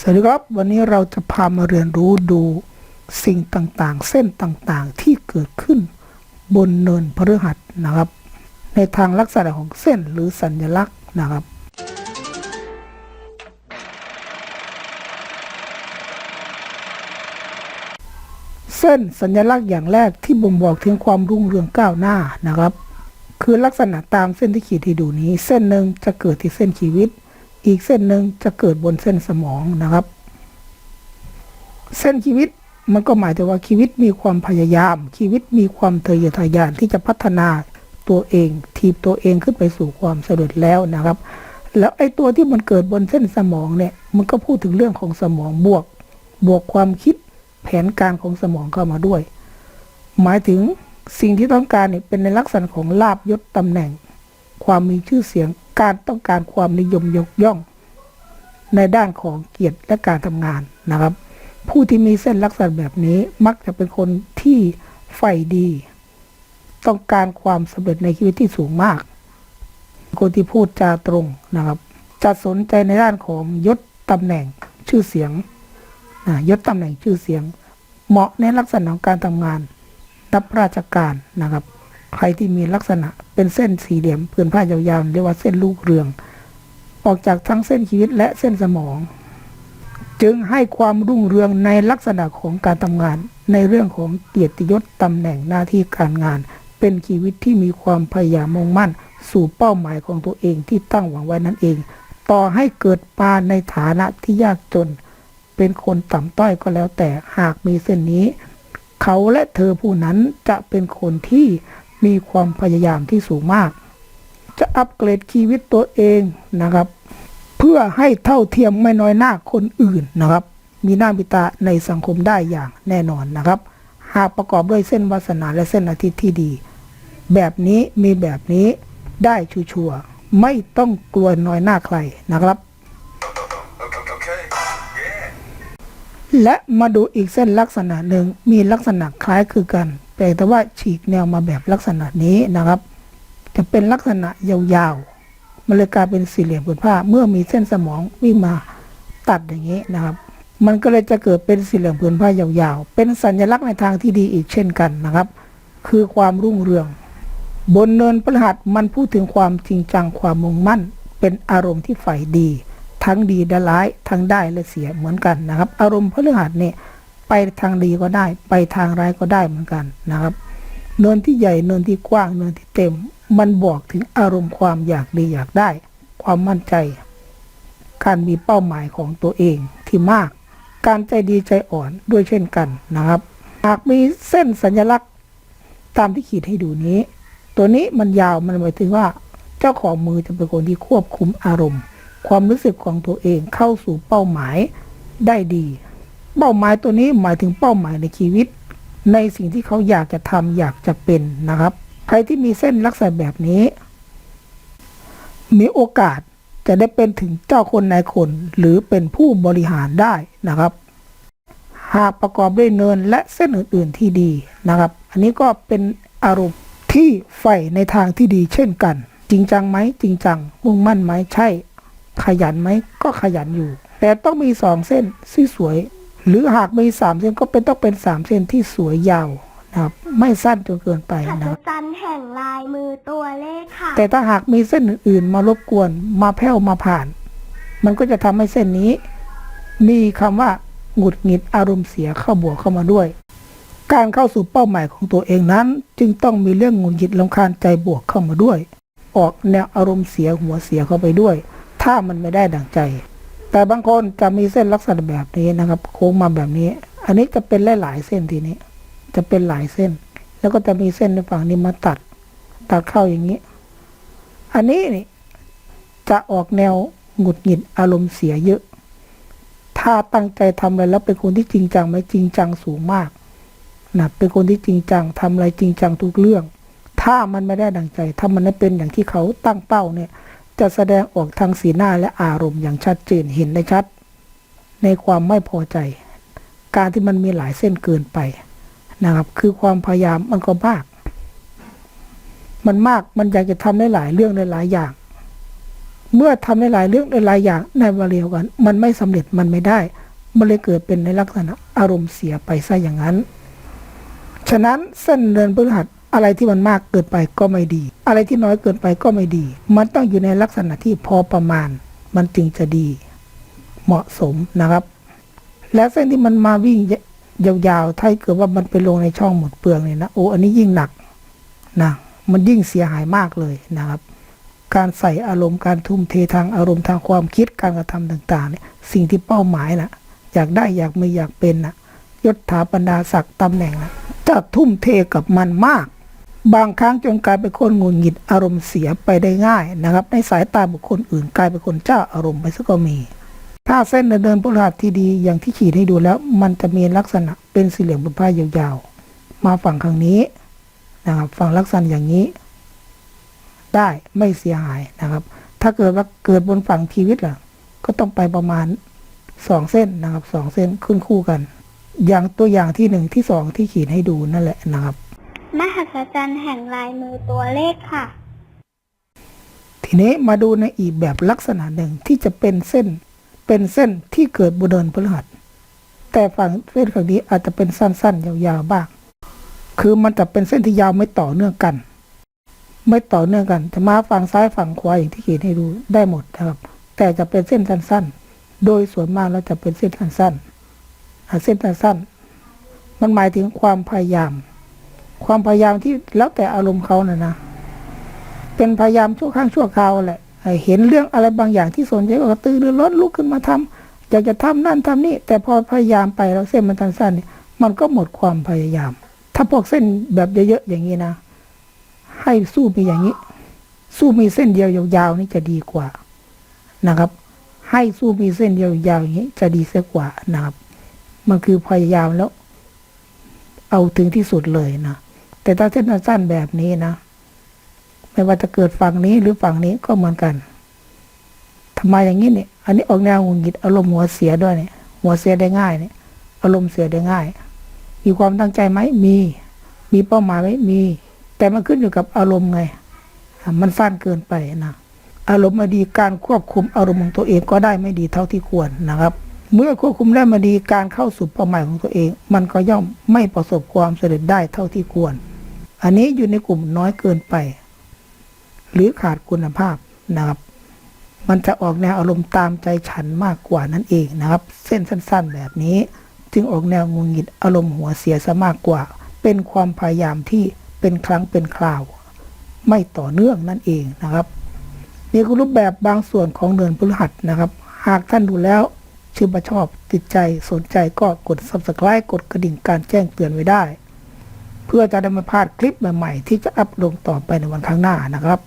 สวัสดีครับ วันนี้เราจะพามาเรียนรู้ดูสิ่งต่างๆ เส้นต่างๆ ที่เกิดขึ้นบนเนินพฤหัสนะครับ ในทางลักษณะของเส้นหรือสัญลักษณ์นะครับ เส้นสัญลักษณ์อย่างแรกที่บ่งบอกถึงความรุ่งเรืองก้าวหน้านะครับ คือลักษณะตามเส้นที่ขีดที่ดูนี้ เส้นหนึ่งจะเกิดที่เส้นชีวิต อีกเส้นหนึ่งจะเกิดบนเส้นสมองนะครับ เส้นชีวิตมันก็หมายถึงว่าชีวิตมีความพยายาม ชีวิตมีความทะเยอทะยานที่จะพัฒนาตัวเอง ทีบตัวเองขึ้นไปสู่ความสำเร็จแล้วนะครับ แล้วไอ้ตัวที่มันเกิดบนเส้นสมองเนี่ย มันก็พูดถึงเรื่องของสมองบวก บวกความคิดแผนการของสมองเข้ามาด้วย หมายถึงสิ่งที่ต้องการเนี่ยเป็นในลักษณะของลาบยศตำแหน่ง ความมีชื่อเสียง การต้องการความนิยมยกย่อง ในด้านของเกียรติและการทำงานนะครับ ผู้ที่มีเส้นลักษณะแบบนี้มักจะเป็นคนที่ใฝ่ดี ต้องการความสำเร็จในชีวิตที่สูงมาก คนที่พูดจาตรงนะครับจะสนใจในด้านของยศตำแหน่งชื่อเสียงนะยศตำแหน่งชื่อเสียง เหมาะในลักษณะของการทำงานรับราชการนะครับ ใครที่มีลักษณะเป็นเส้นสี่เหลี่ยมผืนผ้ายาวๆเรียกว่าเส้นลูกเรือง ออกจากทั้งเส้นชีวิตและเส้นสมอง จึงให้ความรุ่งเรืองในลักษณะของการทำงาน ในเรื่องของเกียรติยศตำแหน่งหน้าที่การงาน เป็นชีวิตที่มีความพยายามมุ่งมั่น สู่เป้าหมายของตัวเองที่ตั้งหวังไว้นั่นเอง ต่อให้เกิดปาในฐานะที่ยากจน เป็นคนต่ำต้อยก็แล้วแต่หากมีเส้นนี้ เขาและเธอผู้นั้นจะเป็นคนที่ มีความพยายามที่สูงมาก จะอัปเกรดชีวิตตัวเองนะครับ เพื่อให้เท่าเทียมไม่น้อยหน้าคนอื่นนะครับ มีหน้ามิตาในสังคมได้อย่างแน่นอนนะครับ หากประกอบด้วยเส้นวาสนาและเส้นอาทิตย์ที่ดี แบบนี้มีแบบนี้ได้ชัวร์ไม่ต้องกลัวน้อยหน้าใครนะครับ Okay. Yeah. และมาดูอีกเส้นลักษณะหนึ่งมีลักษณะคล้ายคือกัน แต่แต่ว่าฉีกแนวมาแบบลักษณะนี้นะครับ จะเป็นลักษณะยาวๆ มันเลยกลายเป็นสี่เหลี่ยมผืนผ้า เมื่อมีเส้นสมองวิ่งมาตัดอย่างนี้นะครับ มันก็เลยจะเกิดเป็นสี่เหลี่ยมผืนผ้ายาวๆ เป็นสัญลักษณ์ในทางที่ดีอีกเช่นกันนะครับ คือความรุ่งเรือง บนเนินพฤหัสมันพูดถึงความจริงจังความมุ่งมั่น เป็นอารมณ์ที่ใฝ่ดี ทั้งดีและร้ายทั้งได้และเสียเหมือนกันนะครับ อารมณ์พฤหัสเนี่ย ไปทางดีก็ได้ ไปทางร้ายก็ได้เหมือนกันนะครับ เนินที่ใหญ่เนินที่กว้างเนินที่เต็ม มันบอกถึงอารมณ์ความอยากดีอยากได้ ความมั่นใจ การมีเป้าหมายของตัวเองที่มาก การใจดีใจอ่อนด้วยเช่นกันนะครับ หากมีเส้นสัญลักษณ์ตามที่ขีดให้ดูนี้ ตัวนี้มันยาวมันหมายถึงว่า เจ้าของมือจะเป็นคนที่ควบคุมอารมณ์ ความรู้สึกของตัวเองเข้าสู่เป้าหมายได้ดี เป้าหมายตัวนี้หมายถึงเป้าหมายในชีวิต ในสิ่งที่เขาอยากจะทำอยากจะเป็นนะครับ ใครที่มีเส้นลักษณะแบบนี้ มีโอกาสจะได้เป็นถึงเจ้าคนนายคน หรือเป็นผู้บริหารได้นะครับ หากประกอบด้วยเนินและเส้นอื่น ๆที่ดีนะครับ อันนี้ก็เป็นอารมณ์ที่ใฝ่ในทางที่ดีเช่นกัน จริงจังไหมจริงจังมุ่งมั่นไหมใช่ ขยันไหมก็ขยันอยู่ แต่ต้องมีสองเส้นสวย หรือหากมีสามเส้นก็เป็นต้องเป็นสามเส้นที่สวยยาวนะครับไม่สั้นจนเกินไปหันะคศรับจรรย์แห่งลายมือตัวเลขค่ะ แต่ถ้าหากมีเส้นอื่นๆ มารบกวนมาแผ่วมาผ่าน มันก็จะทำให้เส้นนี้ มีคำว่าหงุดหงิดอารมณ์เสียเข้าบวกเข้ามาด้วย การเข้าสู่เป้าหมายของตัวเองนั้น จึงต้องมีเรื่องหงุดหงิดลำคาญใจบวกเข้ามาด้วย ออกแนวอารมณ์เสียหัวเสียเข้าไปด้วย ถ้ามันไม่ได้ดังใจ แต่บางคนจะมีเส้นลักษณะแบบนี้นะครับ โค้งมาแบบนี้ อันนี้จะเป็นหลายๆเส้นทีนี้ จะเป็นหลายเส้น แล้วก็จะมีเส้นในฝั่งนี้มาตัด ตัดเข้าอย่างนี้ อันนี้นี่จะออกแนวหงุดหงิดอารมณ์เสียเยอะ ถ้าตั้งใจทำอะไรแล้วเป็นคนที่จริงจังไหมจริงจังสูงมากนะเป็นคนที่จริงจังทำอะไรจริงจังทุกเรื่อง ถ้ามันไม่ได้ดังใจ ถ้ามันไม่เป็นอย่างที่เขาตั้งเป้าเนี่ย จะแสดงออกทางสีหน้าและอารมณ์อย่างชัดเจนเห็นได้ชัด ในความไม่พอใจ การที่มันมีหลายเส้นเกินไปนะครับ คือความพยายามมันก็มาก มันมากมันอยากจะทำได้หลายเรื่องได้หลายอย่าง เมื่อทำในหลายเรื่องในหลายอย่างในเวลาเดียวกัน มันไม่สำเร็จมันไม่ได้มันเลยเกิดเป็นในลักษณะอารมณ์เสียไปซะอย่างนั้น ฉะนั้นเส้นเดินพฤหัส อะไรที่มันมากเกินไปก็ไม่ดี อะไรที่น้อยเกินไปก็ไม่ดี มันต้องอยู่ในลักษณะที่พอประมาณ มันจึงจะดี เหมาะสมนะครับ และเส้นที่มันมาวิ่งยาวๆถ้าเกิดว่ามันไปลงในช่องหมดเปลืองเนี่ยนะโอ้อันนี้ยิ่งหนักนะมันยิ่งเสียหายมากเลยนะครับ การใส่อารมณ์การทุ่มเททางอารมณ์ทางความคิดการกระทำต่างๆเนี่ยสิ่งที่เป้าหมายนะอยากได้อยากมีอยากเป็นนะยศถาบรรดาศักดิ์ตำแหน่งนะจะทุ่มเทกับมันมาก บางครั้งจนกลายเป็นคนงุดหงิดอารมณ์เสียไปได้ง่ายนะครับ ในสายตาบุคคลอื่นกลายเป็นคนเจ้าอารมณ์ไปซะก็มี ถ้าเส้นเดินพลหัสที่ดีอย่างที่ขีดให้ดูแล้ว มันจะมีลักษณะเป็นสี่เหลี่ยมบนผ้ายาวๆ มาฝั่งข้างนี้นะครับฝั่งลักษณะอย่างนี้ ได้ไม่เสียหายนะครับ ถ้าเกิดว่าเกิดบนฝั่งชีวิตล่ะ ก็ต้องไปประมาณสองเส้นนะครับสองเส้นขึ้นคู่กัน อย่างตัวอย่างที่หนึ่งที่สองที่ขีดให้ดูนั่นแหละนะครับ มหัศจรรย์แห่งลายมือตัวเลขค่ะ ทีนี้มาดูในอีกแบบลักษณะหนึ่งที่จะเป็นเส้น เป็นเส้นที่เกิดบนเดินพฤหัส แต่ฝั่งเส้นฝั่งนี้อาจจะเป็นสั้นๆ ยาวๆบ้าง คือมันจะเป็นเส้นที่ยาวไม่ต่อเนื่องกัน ไม่ต่อเนื่องกัน จะมาฝั่งซ้ายฝั่งขวาอย่างที่เขียนให้ดูได้หมดนะครับ แต่จะเป็นเส้นสั้นๆ โดยส่วนมากเราจะเป็นเส้นสั้นๆเส้นสั้นๆมันหมายถึงความพยายาม ความพยายามที่แล้วแต่อารมณ์เขาน่ะนะ เป็นพยายามชั่วข้างชั่วคราวแหละเห็นเรื่องอะไรบางอย่างที่สนใจก็ตือรือร้นลุกขึ้นมาทำอยากจะทำนั่นทำนี่ แต่พอพยายามไปแล้วเส้นมันสั้นเนี่ยมันก็หมดความพยายาม ถ้าพวกเส้นแบบเยอะๆอย่างนี้นะ ให้สู้มีอย่างนี้ สู้มีเส้นเดียวยาวๆนี่จะดีกว่านะครับ ให้สู้มีเส้นเดียวยาวอย่างนี้ จะดีเสียกว่านะครับ มันคือพยายามแล้ว เอาถึงที่สุดเลยนะ แต่ถ้าเส้นสั้นแบบนี้นะ ไม่ว่าจะเกิดฝั่งนี้หรือฝั่งนี้ก็เหมือนกันทำไมอย่างนี้เนี่ย อันนี้ออกแนวหงุดหงิดอารมณ์หัวเสียด้วยเนี่ย หัวเสียได้ง่ายเนี่ย อารมณ์เสียได้ง่าย มีความตั้งใจไหมมี มีเป้าหมายไหมมี แต่มันขึ้นอยู่กับอารมณ์ไง มันสั้นเกินไปนะอารมณ์ม่ดีการควบคุมอารมณ์ของตัวเองก็ได้ไม่ดีเท่าที่ควรนะครับ เมื่อควบคุมได้ม่ดีการเข้าสู่เป้าหมายของตัวเอง มันก็ย่อมไม่ประสบความสำเร็จได้เท่าที่ควร อันนี้อยู่ในกลุ่มน้อยเกินไป หรือขาดคุณภาพนะครับ มันจะออกแนวอารมณ์ตามใจฉันมากกว่านั่นเองนะครับ เส้นสั้น ๆ แบบนี้ จึงออกแนวงุนงิดอารมณ์หัวเสียซะมากกว่า เป็นความพยายามที่เป็นครั้งเป็นคราว ไม่ต่อเนื่องนั่นเองนะครับนี่คือรูปแบบบางส่วนของเดือนพฤหัสนะครับ หากท่านดูแล้วชื่นชอบติดใจสนใจก็กด subscribe กดกระดิ่งการแจ้งเตือนไว้ได้ เพื่อจะได้ไม่พลาดคลิปใหม่ ๆ ที่จะอัพลงต่อไปในวันข้างหน้านะครับ